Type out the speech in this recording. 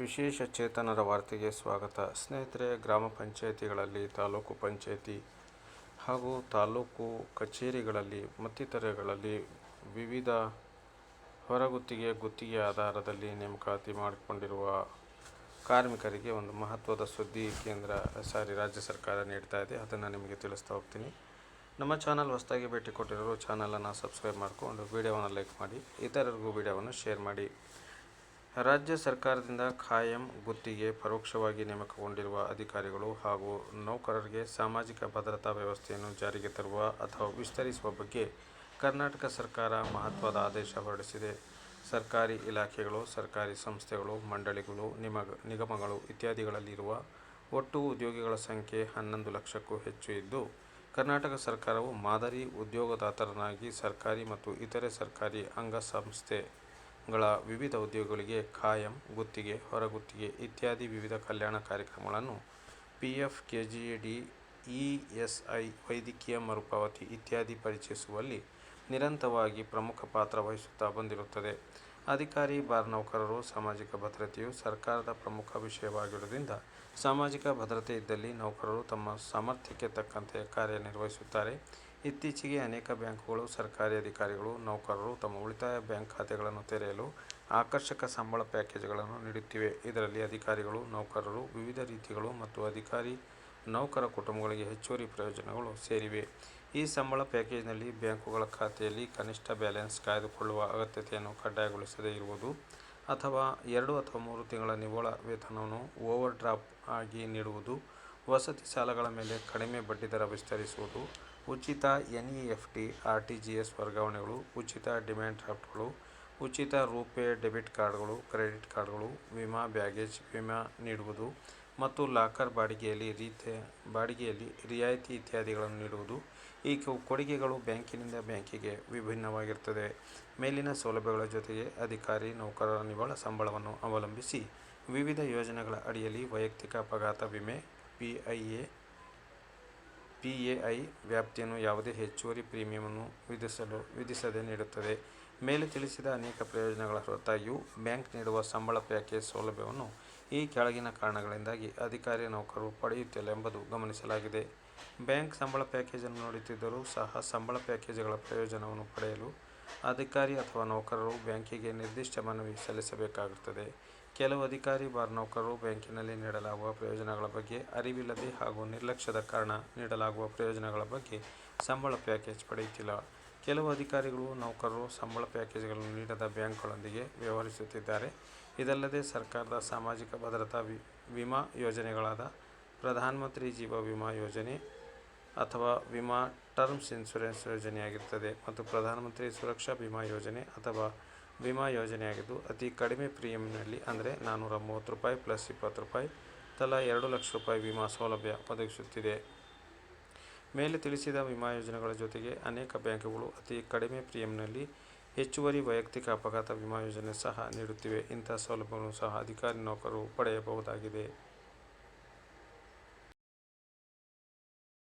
ವಿಶೇಷ ಚೇತನರ ವಾರ್ತೆಗೆ ಸ್ವಾಗತ. ಸ್ನೇಹಿತರೆ, ಗ್ರಾಮ ಪಂಚಾಯಿತಿಗಳಲ್ಲಿ, ತಾಲೂಕು ಪಂಚಾಯಿತಿ ಹಾಗೂ ತಾಲೂಕು ಕಚೇರಿಗಳಲ್ಲಿ, ಮತ್ತಿತರಗಳಲ್ಲಿ ವಿವಿಧ ಹೊರಗುತ್ತಿಗೆ ಗುತ್ತಿಗೆ ಆಧಾರದಲ್ಲಿ ನೇಮಕಾತಿ ಮಾಡಿಕೊಂಡಿರುವ ಕಾರ್ಮಿಕರಿಗೆ ಒಂದು ಮಹತ್ವದ ಸುದ್ದಿ ಕೇಂದ್ರ ಸಾರಿ ರಾಜ್ಯ ಸರ್ಕಾರ ನೀಡ್ತಾ ಇದೆ. ಅದನ್ನು ನಿಮಗೆ ತಿಳಿಸ್ತಾ ಹೋಗ್ತೀನಿ. ನಮ್ಮ ಚಾನಲ್ ಹೊಸದಾಗಿ ಭೇಟಿ ಕೊಟ್ಟಿರೋರು ಚಾನಲನ್ನು ಸಬ್ಸ್ಕ್ರೈಬ್ ಮಾಡಿಕೊಂಡು, ವಿಡಿಯೋವನ್ನು ಲೈಕ್ ಮಾಡಿ, ಇತರರಿಗೂ ವಿಡಿಯೋವನ್ನು ಶೇರ್ ಮಾಡಿ. ರಾಜ್ಯ ಸರ್ಕಾರದಿಂದ ಖಾಯಂ ಗುತ್ತಿಗೆ ಪರೋಕ್ಷವಾಗಿ ನೇಮಕಗೊಂಡಿರುವ ಅಧಿಕಾರಿಗಳು ಹಾಗೂ ನೌಕರರಿಗೆ ಸಾಮಾಜಿಕ ಭದ್ರತಾ ವ್ಯವಸ್ಥೆಯನ್ನು ಜಾರಿಗೆ ತರುವ ಅಥವಾ ವಿಸ್ತರಿಸುವ ಬಗ್ಗೆ ಕರ್ನಾಟಕ ಸರ್ಕಾರ ಮಹತ್ವದ ಆದೇಶ ಹೊರಡಿಸಿದೆ. ಸರ್ಕಾರಿ ಇಲಾಖೆಗಳು, ಸರ್ಕಾರಿ ಸಂಸ್ಥೆಗಳು, ಮಂಡಳಿಗಳು, ನಿಮಗ, ನಿಗಮಗಳು ಇತ್ಯಾದಿಗಳಲ್ಲಿರುವ ಒಟ್ಟು ಉದ್ಯೋಗಿಗಳ ಸಂಖ್ಯೆ ಹನ್ನೊಂದು ಲಕ್ಷಕ್ಕೂ ಹೆಚ್ಚು ಇದ್ದು, ಕರ್ನಾಟಕ ಸರ್ಕಾರವು ಮಾದರಿ ಉದ್ಯೋಗದಾತರನ್ನಾಗಿ ಸರ್ಕಾರಿ ಮತ್ತು ಇತರೆ ಸರ್ಕಾರಿ ಅಂಗಸಂಸ್ಥೆಗಳ ವಿವಿಧ ಉದ್ಯೋಗಗಳಿಗೆ ಖಾಯಂ, ಗುತ್ತಿಗೆ, ಹೊರಗುತ್ತಿಗೆ ಇತ್ಯಾದಿ ವಿವಿಧ ಕಲ್ಯಾಣ ಕಾರ್ಯಕ್ರಮಗಳನ್ನು ಪಿಎಫ್ ಎಫ್ ಇಎಸ್ಐ ವೈದ್ಯಕೀಯ ಮರುಪಾವತಿ ಇತ್ಯಾದಿ ಪರಿಚಯಿಸುವಲ್ಲಿ ನಿರಂತರವಾಗಿ ಪ್ರಮುಖ ಪಾತ್ರ ವಹಿಸುತ್ತಾ ಬಂದಿರುತ್ತದೆ. ಅಧಿಕಾರಿ ಬಾರ್ ನೌಕರರು ಸಾಮಾಜಿಕ ಭದ್ರತೆಯು ಸರ್ಕಾರದ ಪ್ರಮುಖ ವಿಷಯವಾಗಿರುವುದರಿಂದ ಸಾಮಾಜಿಕ ಭದ್ರತೆ ಇದ್ದಲ್ಲಿ ನೌಕರರು ತಮ್ಮ ಸಾಮರ್ಥ್ಯಕ್ಕೆ ತಕ್ಕಂತೆ ಕಾರ್ಯನಿರ್ವಹಿಸುತ್ತಾರೆ ಇತ್ತೀಚೆಗೆ ಅನೇಕ ಬ್ಯಾಂಕುಗಳು, ಸರ್ಕಾರಿ ಅಧಿಕಾರಿಗಳು, ನೌಕರರು ತಮ್ಮ ಉಳಿತಾಯ ಬ್ಯಾಂಕ್ ಖಾತೆಗಳನ್ನು ತೆರೆಯಲು ಆಕರ್ಷಕ ಸಂಬಳ ಪ್ಯಾಕೇಜ್ಗಳನ್ನು ನೀಡುತ್ತಿವೆ. ಇದರಲ್ಲಿ ಅಧಿಕಾರಿಗಳು, ನೌಕರರು, ವಿವಿಧ ರೀತಿಗಳು ಮತ್ತು ಅಧಿಕಾರಿ, ನೌಕರ ಕುಟುಂಬಗಳಿಗೆ ಹೆಚ್ಚುವರಿ ಪ್ರಯೋಜನಗಳು ಸೇರಿವೆ. ಈ ಸಂಬಳ ಪ್ಯಾಕೇಜ್ನಲ್ಲಿ ಬ್ಯಾಂಕುಗಳ ಖಾತೆಯಲ್ಲಿ ಕನಿಷ್ಠ ಬ್ಯಾಲೆನ್ಸ್ ಕಾಯ್ದುಕೊಳ್ಳುವ ಅಗತ್ಯತೆಯನ್ನು ಕಡ್ಡಾಯಗೊಳಿಸದೇ ಇರುವುದು ಅಥವಾ ಎರಡು ಅಥವಾ ಮೂರು ತಿಂಗಳ ನಿವ್ವಳ ವೇತನವನ್ನು ಓವರ್ ಡ್ರಾಫ್ಟ್ ಆಗಿ ನೀಡುವುದು ವಸತಿ ಸಾಲಗಳ ಮೇಲೆ ಕಡಿಮೆ ಬಡ್ಡಿದರ ವಿಸ್ತರಿಸುವುದು ಉಚಿತ ಎನ್ಇಎಫ್ಟಿ, ಆರ್ಟಿಜಿಎಸ್ ವರ್ಗಾವಣೆಗಳು ಉಚಿತ ಡಿಮ್ಯಾಂಡ್ ಡ್ರಾಫ್ಟ್ಗಳು ಉಚಿತ ರೂಪೇ ಡೆಬಿಟ್ ಕಾರ್ಡ್ಗಳು ಕ್ರೆಡಿಟ್ ಕಾರ್ಡ್ಗಳು ವಿಮಾ ಬ್ಯಾಗೇಜ್ ವಿಮಾ ನೀಡುವುದು ಮತ್ತು ಲಾಕರ್ ಬಾಡಿಗೆಯಲ್ಲಿ ರಿಯಾಯಿತಿ ಇತ್ಯಾದಿಗಳನ್ನು ನೀಡುವುದು. ಈ ಕೊಡುಗೆಗಳು ಬ್ಯಾಂಕಿನಿಂದ ಬ್ಯಾಂಕಿಗೆ ವಿಭಿನ್ನವಾಗಿರುತ್ತದೆ. ಮೇಲಿನ ಸೌಲಭ್ಯಗಳ ಜೊತೆಗೆ ಅಧಿಕಾರಿ ನೌಕರರ ನಿವ್ವಳ ಸಂಬಳವನ್ನು ಅವಲಂಬಿಸಿ ವಿವಿಧ ಯೋಜನೆಗಳ ಅಡಿಯಲ್ಲಿ ವೈಯಕ್ತಿಕ ಅಪಘಾತ ವಿಮೆ ಪಿ ಪಿಎಐ ವ್ಯಾಪ್ತಿಯನ್ನು ಯಾವುದೇ ಹೆಚ್ಚುವರಿ ಪ್ರೀಮಿಯಮನ್ನು ವಿಧಿಸಲು, ವಿಧಿಸದೆ ನೀಡುತ್ತದೆ. ಮೇಲೆ ತಿಳಿಸಿದ ಅನೇಕ ಪ್ರಯೋಜನಗಳ ಹೊರತಾಗಿಯೂ ಬ್ಯಾಂಕ್ ನೀಡುವ ಸಂಬಳ ಪ್ಯಾಕೇಜ್ ಸೌಲಭ್ಯವನ್ನು ಈ ಕೆಳಗಿನ ಕಾರಣಗಳಿಂದಾಗಿ ಅಧಿಕಾರಿ ನೌಕರರು ಪಡೆಯುತ್ತಿಲ್ಲ ಎಂಬುದು ಗಮನಿಸಲಾಗಿದೆ. ಬ್ಯಾಂಕ್ ಸಂಬಳ ಪ್ಯಾಕೇಜನ್ನು ನೋಡುತ್ತಿದ್ದರೂ ಸಹ ಸಂಬಳ ಪ್ಯಾಕೇಜ್ಗಳ ಪ್ರಯೋಜನವನ್ನು ಪಡೆಯಲು ಅಧಿಕಾರಿ ಅಥವಾ ನೌಕರರು ಬ್ಯಾಂಕಿಗೆ ನಿರ್ದಿಷ್ಟ ಮನವಿ ಸಲ್ಲಿಸಬೇಕಾಗುತ್ತದೆ. ಕೆಲವು ಅಧಿಕಾರಿ ಬಾರ್ ನೌಕರರು ಬ್ಯಾಂಕಿನಲ್ಲಿ ನೀಡಲಾಗುವ ಪ್ರಯೋಜನಗಳ ಬಗ್ಗೆ ಅರಿವಿಲ್ಲದೆ ಹಾಗೂ ನಿರ್ಲಕ್ಷ್ಯದ ಕಾರಣ ನೀಡಲಾಗುವ ಪ್ರಯೋಜನಗಳ ಬಗ್ಗೆ ಸಂಬಳ ಪ್ಯಾಕೇಜ್ ಪಡೆಯುತ್ತಿಲ್ಲ. ಕೆಲವು ಅಧಿಕಾರಿಗಳು ನೌಕರರು ಸಂಬಳ ಪ್ಯಾಕೇಜ್ಗಳನ್ನು ನೀಡದ ಬ್ಯಾಂಕ್ಗಳೊಂದಿಗೆ ವ್ಯವಹರಿಸುತ್ತಿದ್ದಾರೆ. ಇದಲ್ಲದೆ ಸರ್ಕಾರದ ಸಾಮಾಜಿಕ ಭದ್ರತಾ ವಿಮಾ ಯೋಜನೆಗಳಾದ ಪ್ರಧಾನಮಂತ್ರಿ ಜೀವ ವಿಮಾ ಯೋಜನೆ ಅಥವಾ ವಿಮಾ ಟರ್ಮ್ಸ್ ಇನ್ಶೂರೆನ್ಸ್ ಯೋಜನೆಯಾಗಿರುತ್ತದೆ ಮತ್ತು ಪ್ರಧಾನಮಂತ್ರಿ ಸುರಕ್ಷಾ ವಿಮಾ ಯೋಜನೆ ಅಥವಾ ವಿಮಾ ಯೋಜನೆಯಾಗಿದ್ದು ಅತಿ ಕಡಿಮೆ ಪ್ರೀಮಿಯಂನಲ್ಲಿ ಅಂದರೆ ನಾನ್ನೂರ ಮೂವತ್ತು ರೂಪಾಯಿ ಪ್ಲಸ್ ಇಪ್ಪತ್ತು ರೂಪಾಯಿ, ತಲಾ ಎರಡು ಲಕ್ಷ ರೂಪಾಯಿ ವಿಮಾ ಸೌಲಭ್ಯ ಒದಗಿಸುತ್ತಿದೆ. ಮೇಲೆ ತಿಳಿಸಿದ ವಿಮಾ ಯೋಜನೆಗಳ ಜೊತೆಗೆ ಅನೇಕ ಬ್ಯಾಂಕುಗಳು ಅತಿ ಕಡಿಮೆ ಪ್ರೀಮಿಯಂನಲ್ಲಿ ಹೆಚ್ಚುವರಿ ವೈಯಕ್ತಿಕ ಅಪಘಾತ ವಿಮಾ ಯೋಜನೆ ಸಹ ನೀಡುತ್ತಿವೆ. ಇಂಥ ಸೌಲಭ್ಯಗಳನ್ನು ಸಹ ಅಧಿಕಾರಿ ನೌಕರರು ಪಡೆಯಬಹುದಾಗಿದೆ.